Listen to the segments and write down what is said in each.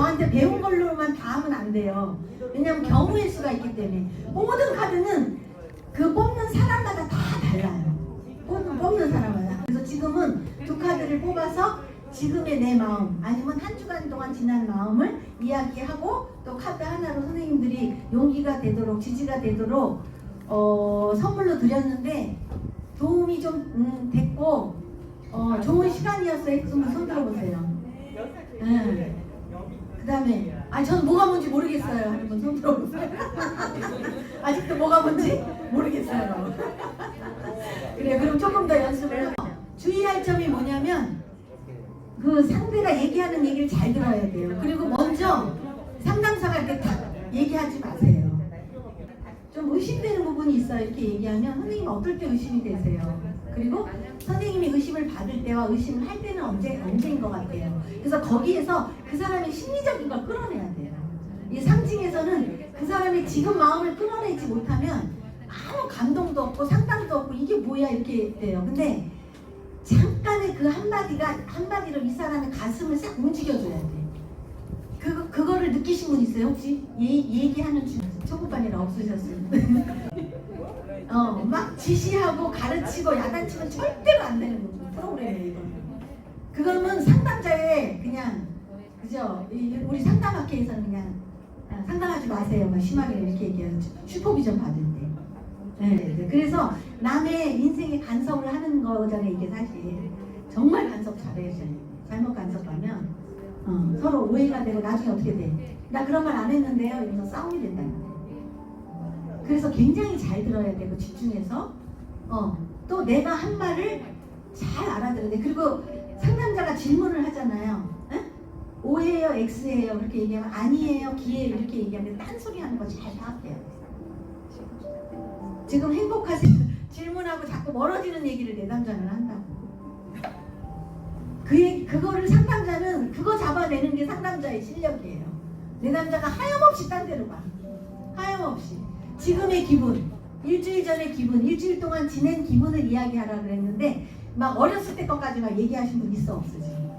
저한테 배운 걸로만 다 하면 안 돼요. 왜냐면 경우의 수가 있기 때문에 모든 카드는 그 뽑는 사람마다 다 달라요. 뽑는, 뽑는 사람마다. 그래서 지금은 두 카드를 뽑아서 지금의 내 마음 아니면 한 주간 동안 지난 마음을 이야기하고 또 카드 하나로 선생님들이 용기가 되도록 지지가 되도록 어, 선물로 드렸는데 도움이 좀 음, 됐고 어, 좋은 시간이었어요. 했으면 손 들어 보세요. 네. 그 다음에 아전 뭐가 뭔지 모르겠어요. 한번 손 들어보세요. 아직도 뭐가 뭔지 모르겠어요. 그래 그럼 조금 더 연습을 하고 주의할 점이 뭐냐면 그 상대가 얘기하는 얘기를 잘 들어야 돼요. 그리고 먼저 상담사가 이렇게 탁 얘기하지 마세요. 좀 의심되는 부분이 있어요. 이렇게 얘기하면 선생님 어떨 때 의심이 되세요. 그리고 선생님이 의심을 받을 때와 의심을 할 때는 언제 언제인 것 같아요. 그래서 거기에서 그 사람의 심리적인 걸 끌어내야 돼요. 이 상징에서는 그 사람의 지금 마음을 끌어내지 못하면 아무 감동도 없고 상담도 없고 이게 뭐야 이렇게 돼요. 근데 잠깐의 그 한마디가 한마디로 이 사람의 가슴을 싹 움직여줘야 돼. 그거 그거를 느끼신 분 있어요 혹시? 얘, 얘기하는 중 초급반이라 없으셨어요. 어, 막 지시하고 가르치고 야단치면 절대로 안 되는 프로그램이에요, 이거는. 그거는 상담자의 그냥, 그죠? 이- 우리 상담학회에서는 그냥 아, 상담하지 마세요. 막 심하게 이렇게 얘기해요. 슈퍼비전 받을 때. 네, 네. 그래서 남의 인생에 간섭을 하는 거잖아요, 이게 사실. 정말 간섭 잘해야 돼. 잘못 간섭하면 어, 서로 오해가 되고 나중에 어떻게 돼? 나 그런 말 안 했는데요. 이러면서 싸움이 거예요. 그래서 굉장히 잘 들어야 되고 집중해서 어, 또 내가 한 말을 잘 알아들어야 돼. 그리고 상담자가 질문을 하잖아요. 에? O예요, X예요 그렇게 얘기하면 아니에요, 기예요 이렇게 얘기하면 딴소리 하는 거 잘 파악해요. 지금 행복하세요? 질문하고 자꾸 멀어지는 얘기를 내담자는 한다고. 그 얘기, 그거를 상담자는 그거 잡아내는 게 상담자의 실력이에요. 내담자가 하염없이 딴 데로 가. 하염없이. 지금의 기분, 일주일 전의 기분, 일주일 동안 지낸 기분을 이야기하라 그랬는데 막 어렸을 때 것까지 막 얘기하신 분 있어 없어 지금?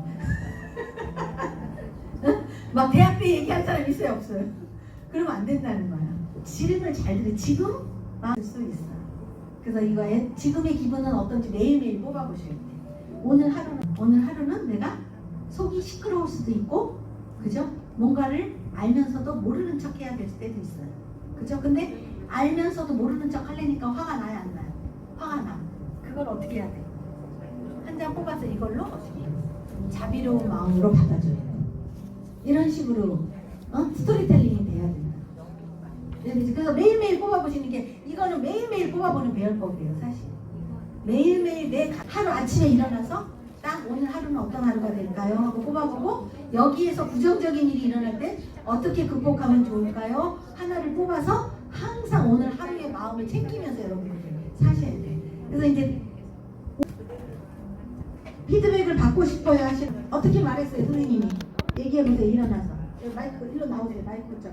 응? 막 대학 때 얘기한 사람 있어요 없어요? 그러면 안 된다는 거야. 지름을 잘 들어 지금 마음을 수 있어. 그래서 이거에 지금의 기분은 어떤지 매일매일 뽑아보셔야 돼. 오늘 하루는 오늘 하루는 내가 속이 시끄러울 수도 있고, 그죠? 뭔가를 알면서도 모르는 척 해야 될 때도 있어요. 그죠? 근데 알면서도 모르는 척 하려니까 화가 나요, 안 나요? 화가 나. 그걸 어떻게 해야 돼? 한 장 뽑아서 이걸로 어떻게 자비로운 마음으로 받아줘야 돼. 이런 식으로 어? 스토리텔링이 돼야 된다. 네, 그래서 매일매일 뽑아보시는 게 이거는 매일매일 뽑아보는 배열법이에요, 사실. 매일매일 내 하루 아침에 일어나서 딱 오늘 하루는 어떤 하루가 될까요? 하고 뽑아보고 여기에서 부정적인 일이 일어날 때 어떻게 극복하면 좋을까요? 하나를 뽑아서 항상 오늘 하루의 마음을 챙기면서 여러분들 사셔야 돼. 그래서 이제 피드백을 받고 싶어요 하시 어떻게 말했어요 선생님이 얘기해 보세요 일어나서 네, 마이크 일로 나오세요 마이크 쪽.